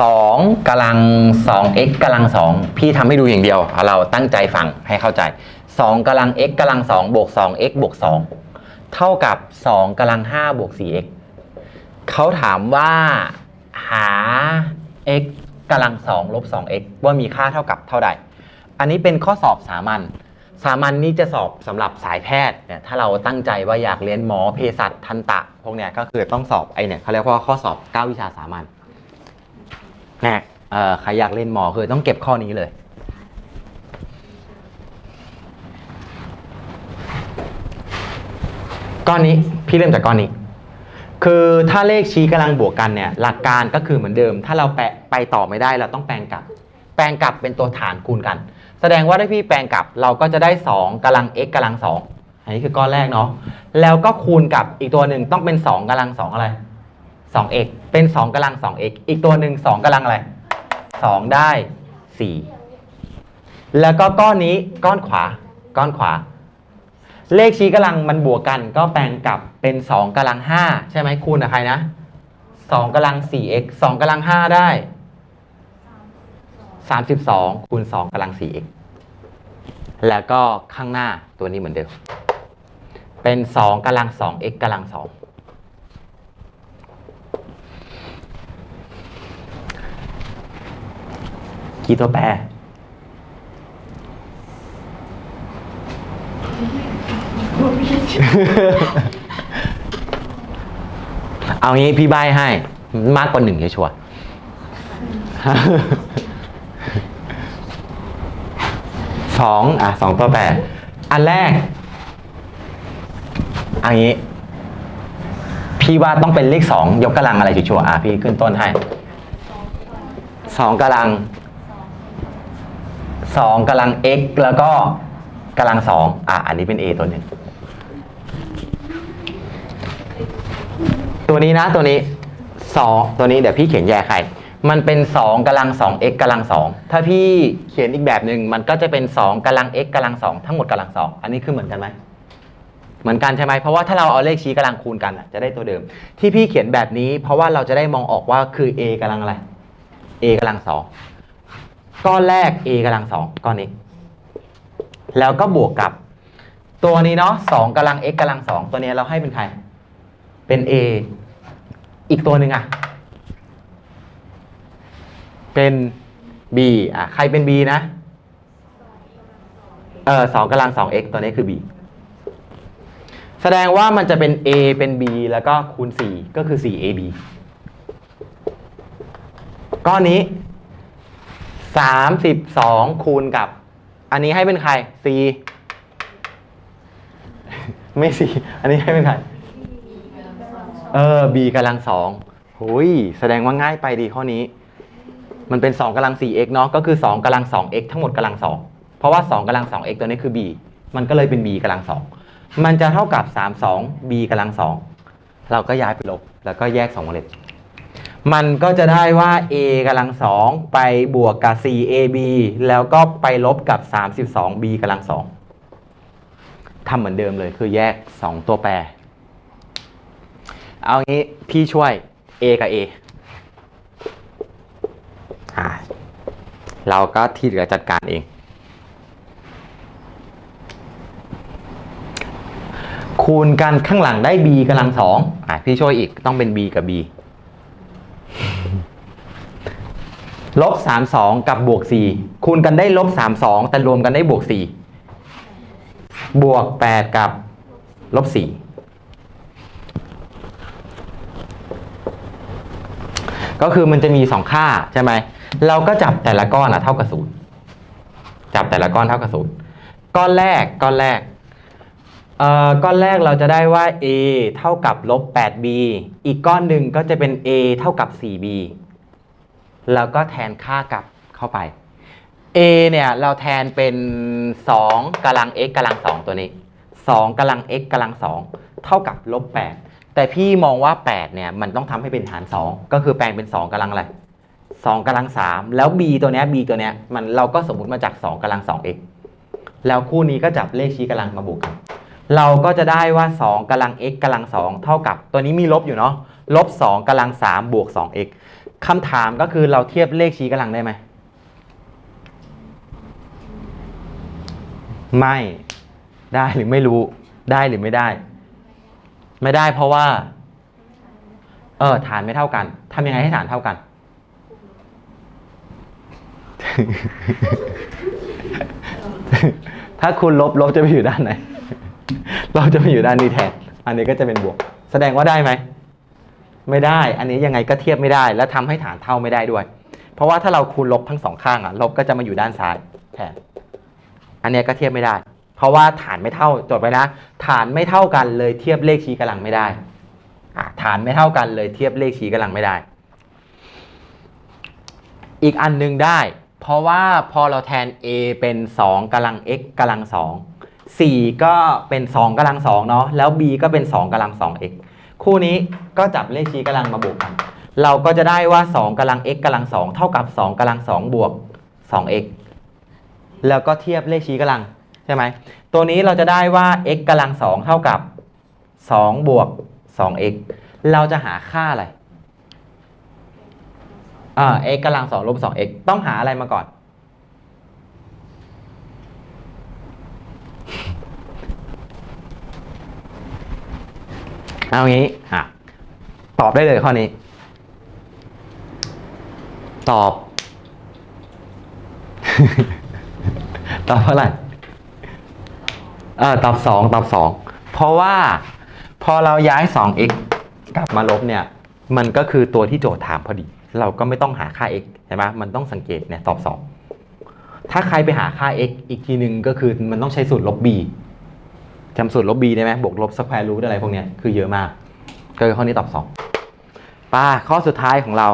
2กำลัง 2x กำลัง 2 พี่ทำให้ดูอย่างเดียวเอาเราตั้งใจฟังให้เข้าใจ 2กำลัง x กำลัง 2 บวก 2x บวก 2 เท่ากับ 2กำลัง 5 บวก 4x เขาถามว่าหา x กำลัง 2 ลบ 2x ว่ามีค่าเท่ากับเท่าใด อันนี้เป็นข้อสอบสามัญ สามัญนี่จะสอบสำหรับสายแพทย์เนี่ย ถ้าเราตั้งใจว่าอยากเรียนหมอเภสัชทันตะ พวกเนี้ยก็คือต้องสอบไอเนี่ยเขาเรียกว่าข้อสอบ 9 วิชาสามัญ น่เอ่อใครอยากเรียนหมอคือต้องเก็บข้อนี้เลย ก้อนนี้พี่เริ่มจากก้อนนี้ คือถ้าเลขชี้กำลังบวกกันเนี่ยหลักการก็คือเหมือนเดิม ถ้าเราแปะไปต่อไม่ได้เราต้องแปลงกลับ แปลงกลับเป็นตัวฐานคูณกัน แสดงว่าถ้าพี่แปลงกลับเราก็จะได้ 2กำลัง x กำลัง 2 อันนี้คือก้อนแรกเนาะแล้วก็คูณกับอีกตัวหนึ่งต้องเป็น 2กำลัง 2 อะไร 2x เป็น 2กำลัง 2x อีกตัวหนึ่ง2กำลังอะไร 2 ได้ 4 แล้วก็ก้อนนี้ก้อนขวา ก้อนขวา เลขชี้กำลังมันบวกกันก็แปลงกลับเป็น 2กำลัง 5 ใช่ไหมคูณกับใครนะ 2กำลัง 4x 2กำลัง 5 ได้ 32คูณ2กำลัง 4x แล้วก็ข้างหน้าตัวนี้เหมือนเดิม เป็น 2กำลัง 2x กำลัง 2 กี่ตัวแปร เอางี้พี่ใบให้ มากกว่าหนึ่งชัวร์ๆสองอะสองตัวแปร อันแรก อันนี้ พี่ว่าต้องเป็นเลขสองยกกำลังอะไรชัวร์ๆอะพี่ขึ้นต้นให้สองกำลัง สองกำลัง x แล้วก็กำลังสองอะ อันนี้เป็น a ตัวหนึ่ง ตัวนี้นะตัวนี้สองตัวนี้เดี๋ยวพี่เขียนแยกใครมันเป็น2กำลัง 2x กำลัง 2 ถ้าพี่เขียนอีกแบบหนึ่งมันก็จะเป็น 2กำลัง x กำลัง 2 ทั้งหมดกำลัง 2 อันนี้คือเหมือนกันไหม เหมือนกันใช่ไหมเพราะว่าถ้าเราเอาเลขชี้กำลังคูณกันจะได้ตัวเดิม ที่พี่เขียนแบบนี้ เพราะว่าเราจะได้มองออกว่าคือ a กำลังอะไร a กำลัง 2 ก้อนแรก a กำลัง2ก้อนนี้ แล้วก็บวกกับ ตัวนี้เนาะ2กำลัง x กำลัง2ตัวนี้เราให้เป็นใคร เป็น A อีกตัวหนึ่งอะเป็น B อะใครเป็น B นะเออสองกำลังสอง x ตัวนี้คือ B แสดงว่ามันจะเป็น A เป็น B แล้วก็คูณ 4 ก็คือ 4AB ก้อนนี้ 32 คูณกับ อันนี้ให้เป็นใคร C ไม่ C อันนี้ให้เป็นใคร เออ b กำลังสองหุยแสดงว่าง่ายไปดีข้อนี้ มันเป็น 2กำลัง 4x เนาะก็คือ 2กำลัง 2x ทั้งหมดกำลัง 2 เพราะว่า 2กำลัง 2x ตัวนี้คือ b มันก็เลยเป็น b กำลัง 2 มันจะเท่ากับ 32 b กำลัง 2 เราก็ย้ายไปลบ แล้วก็แยก2วงเล็บ มันก็จะได้ว่า a กำลัง2ไปบวกกับ 4ab แล้วก็ไปลบกับ 32b กำลัง2ทำเหมือนเดิมเลยคือแยก 2 ตัวแปร เอางี้พี่ช่วย A กับ A เราก็ที่เหลือจัดการเอง คูณกันข้างหลังได้ B กำลังสองอะพี่ช่วยอีกต้องเป็น B กับ B ลบ32 กับบวก 4 คูณกันได้ลบ32 แต่รวมกันได้บวก 4 บวก 8 กับลบ 4 ก็คือมันจะมีสองค่าใช่ไหม เราก็จับแต่ละก้อนอะเท่ากับศูนย์จับแต่ละก้อนเท่ากับศูนย์ก้อนแรกก้อนแรกเอ่อก้อนแรกเราจะได้ว่า a เท่ากับลบ 8b อีกก้อนหนึ่งก็จะเป็น a เท่ากับ 4b แล้วก็แทนค่ากลับเข้าไป a เนี่ยเราแทนเป็น 2กำลัง x กำลัง 2 ตัวนี้ 2กำลัง x กำลัง 2 เท่ากับลบ8แต่พี่มองว่า 8 เนี่ยมันต้องทำให้เป็นฐาน2ก็คือแปลงเป็น 2กำลังอะไร2กำลัง 3 แล้ว b ตัวเนี้ย b ตัวเนี้ยมันเราก็สมมุติมาจาก 2กำลัง 2x แล้วคู่นี้ก็จับเลขชี้กำลังมาบวกกันเราก็จะได้ว่า 2กำลัง x กำลัง 2 เท่ากับ ตัวนี้มีลบอยู่เนาะลบ2กำลัง 3 บวก 2x คำถามก็คือเราเทียบเลขชี้กำลังได้ไหม ไม่ได้หรือไม่รู้ ได้หรือไม่ได้ ไม่ได้เพราะว่า เออฐานไม่เท่ากันทำยังไงให้ฐานเท่ากัน ถ้าคุณลบลบจะไปอยู่ด้านไหน เราจะไปอยู่ด้านนี้แทน อันนี้ก็จะเป็นบวก แสดงว่าได้ไหม ไม่ได้ อันนี้ยังไงก็เทียบไม่ได้ และทำให้ฐานเท่าไม่ได้ด้วย เพราะว่าถ้าเราคูณลบทั้งสองข้างอะลบก็จะมาอยู่ด้านซ้ายแทนอันนี้ก็เทียบไม่ได้ เพราะว่าฐานไม่เท่าจดไว้นะ ฐานไม่เท่ากันเลยเทียบเลขชี้กำลังไม่ได้อ่ฐานไม่เท่ากันเลยเทียบเลขชี้กำลังไม่ได้ อีกอันหนึงได้ เพราะว่าพอเราแทน a เป็น 2กำลัง x กำลัง2 4 ก็เป็น 2กำลัง2เนาะแล้ว b ก็เป็น 2กำลัง 2x คู่นี้ก็จับเลขชี้กำลังมาบวกกัน เราก็จะได้ว่า 2กำลัง x กำลัง 2 เท่ากับ 2กำลัง 2 บวก 2x แล้วก็เทียบเลขชี้กำลังใช่ไหมตัวนี้เราจะได้ว่า x กำลัง 2 เท่ากับ 2 บวก 2x เราจะหาค่าอะไรอ่า x กำลัง2ลบ 2x ต้องหาอะไรมาก่อน เอางี้อะตอบได้เลยข้อนี้ ตอบ ตอบเท่าไหร่เออตอบสองตอบสองเพราะว่าพอเราย้าย 2x กลับมาลบเนี่ย มันก็คือตัวที่โจทย์ถามพอดี เราก็ไม่ต้องหาค่า x ใช่ไหมมันต้องสังเกตเนี่ยตอบสองถ้าใครไปหาค่า x อีกทีหนึ่งก็คือมันต้องใช้สูตรลบ b จำสูตรลบ b ได้ไหมบวกลบสแควร์รูทอะไรพวกเนี้ยคือเยอะมาก ก็คือข้อนี้ตอบ 2ป้าข้อสุดท้ายของเรา